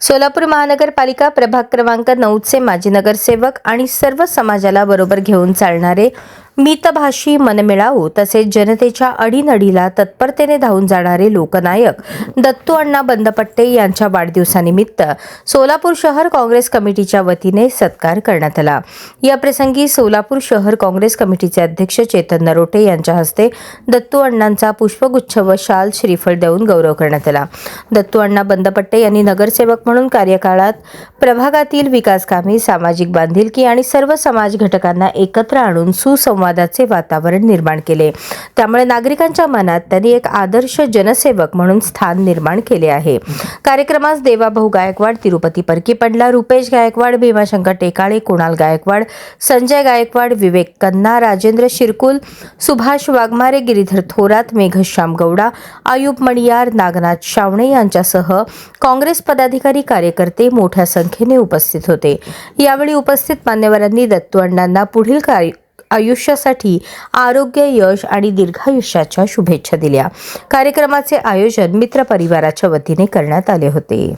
सोलापूर महानगरपालिका प्रभाग क्रमांक नऊचे माजी नगरसेवक आणि सर्व समाजाला बरोबर घेऊन चालणारे मितभाषी मनमिळावू तसेच जनतेच्या अडीनडीला तत्परतेने धावून जाणारे लोकनायक दत्तू अण्णा बंदपट्टे यांच्या वाढदिवसानिमित्त सोलापूर शहर काँग्रेस कमिटीच्या वतीने सत्कार करण्यात आला. या प्रसंगी सोलापूर शहर काँग्रेस कमिटीचे अध्यक्ष चेतन नरोटे यांच्या हस्ते दत्तू अण्णांचा पुष्पगुच्छ व शाल श्रीफळ देऊन गौरव करण्यात आला. दत्तू अण्णा बंदपट्टे यांनी नगरसेवक म्हणून कार्यकाळात प्रभागातील विकासकामे सामाजिक बांधिलकी आणि सर्व समाज घटकांना एकत्र आणून संवादाचे वातावरण निर्माण केले. त्यामुळे नागरिकांच्या मनात त्यांनी एक आदर्श जनसेवक म्हणून स्थान निर्माण केले आहे. कार्यक्रमास देवाभाऊ गायकवाड तिरुपती परकी पंडला रुपेश गायकवाड भीमाशंकर टेकाळे कुणाल गायकवाड संजय गायकवाड विवेक कन्ना राजेंद्र शिरकुल सुभाष वाघमारे गिरीधर थोरात मेघश्याम गौडा आयुब मणियार नागनाथ शावणे यांच्यासह काँग्रेस पदाधिकारी कार्यकर्ते मोठ्या संख्येने उपस्थित होते. यावेळी उपस्थित मान्यवरांनी दत्तू अण्णांना पुढील कार्य आयुष्यासाठी आरोग्य यश आणि दीर्घायुष्याच्या शुभेच्छा दिल्या. कार्यक्रमाचे आयोजन मित्र परिवाराच्या वतीने करण्यात आले होते.